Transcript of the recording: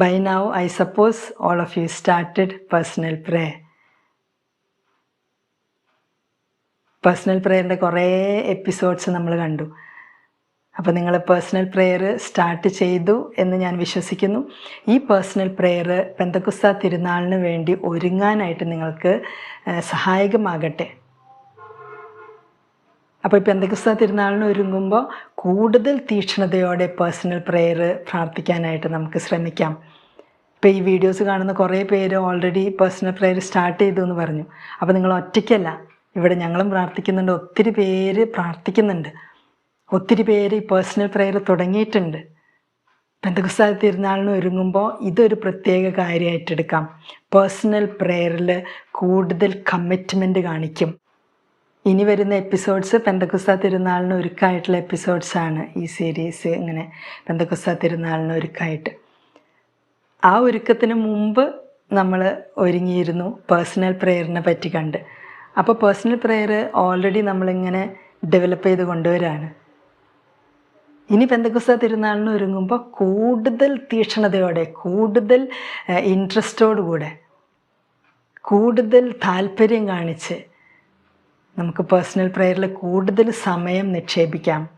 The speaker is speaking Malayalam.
By now, I suppose all of you started personal prayer. Personal പ്രെയറിന്റെ കുറേ എപ്പിസോഡ്സ് നമ്മൾ കണ്ടു. അപ്പോൾ നിങ്ങൾ പേഴ്സണൽ പ്രെയർ സ്റ്റാർട്ട് ചെയ്തു എന്ന് ഞാൻ വിശ്വസിക്കുന്നു. ഈ പേഴ്സണൽ പ്രെയർ പെന്തക്കുസ്ത തിരുനാളിന് വേണ്ടി ഒരുങ്ങാനായിട്ട് നിങ്ങൾക്ക് സഹായകമാകട്ടെ. അപ്പോൾ ഇപ്പോൾ പെന്തക്കുസ്ത തിരുനാളിന് ഒരുങ്ങുമ്പോൾ കൂടുതൽ തീക്ഷണതയോടെ പേഴ്സണൽ പ്രെയർ പ്രാർത്ഥിക്കാനായിട്ട് നമുക്ക് ശ്രമിക്കാം. ഇപ്പോൾ ഈ വീഡിയോസ് കാണുന്ന കുറേ പേര് ഓൾറെഡി പേഴ്സണൽ പ്രെയർ സ്റ്റാർട്ട് ചെയ്തു എന്ന് പറഞ്ഞു. അപ്പോൾ നിങ്ങൾ ഒറ്റയ്ക്കല്ല ഇവിടെ ഞങ്ങളും പ്രാർത്ഥിക്കുന്നുണ്ട് ഒത്തിരി പേര് പ്രാർത്ഥിക്കുന്നുണ്ട്. ഒത്തിരി പേര് ഈ പേഴ്സണൽ പ്രെയർ തുടങ്ങിയിട്ടുണ്ട്. പെന്തകുസ്താ തിരുനാളിന് ഒരുങ്ങുമ്പോൾ ഇതൊരു പ്രത്യേക കാര്യമായിട്ടെടുക്കാം പേഴ്സണൽ പ്രെയറിൽ കൂടുതൽ കമ്മിറ്റ്മെന്റ് കാണിക്കും. ഇനി വരുന്ന എപ്പിസോഡ്സ് പെന്തക്കുസ്ത തിരുനാളിന് ഒരുക്കായിട്ടുള്ള എപ്പിസോഡ്സാണ് ഈ സീരീസ് ഇങ്ങനെ പെന്തക്കുസ്ത തിരുനാളിന് ഒരുക്കായിട്ട്. ആ ഒരുക്കത്തിന് മുമ്പ് നമ്മൾ ഒരുങ്ങിയിരുന്നു പേഴ്സണൽ പ്രെയറിനെ പറ്റി കണ്ട്. അപ്പോൾ പേഴ്സണൽ പ്രെയർ ഓൾറെഡി നമ്മളിങ്ങനെ ഡെവലപ്പ് ചെയ്ത് കൊണ്ടുവരാണ്. ഇനി പെന്തക്കുസ്ത തിരുനാളിന് ഒരുങ്ങുമ്പോൾ കൂടുതൽ തീക്ഷണതയോടെ കൂടുതൽ ഇൻട്രസ്റ്റോടുകൂടെ കൂടുതൽ താല്പര്യം കാണിച്ച് നമുക്ക് പേഴ്സണൽ പ്രെയറിൽ കൂടുതൽ സമയം നിക്ഷേപിക്കാം.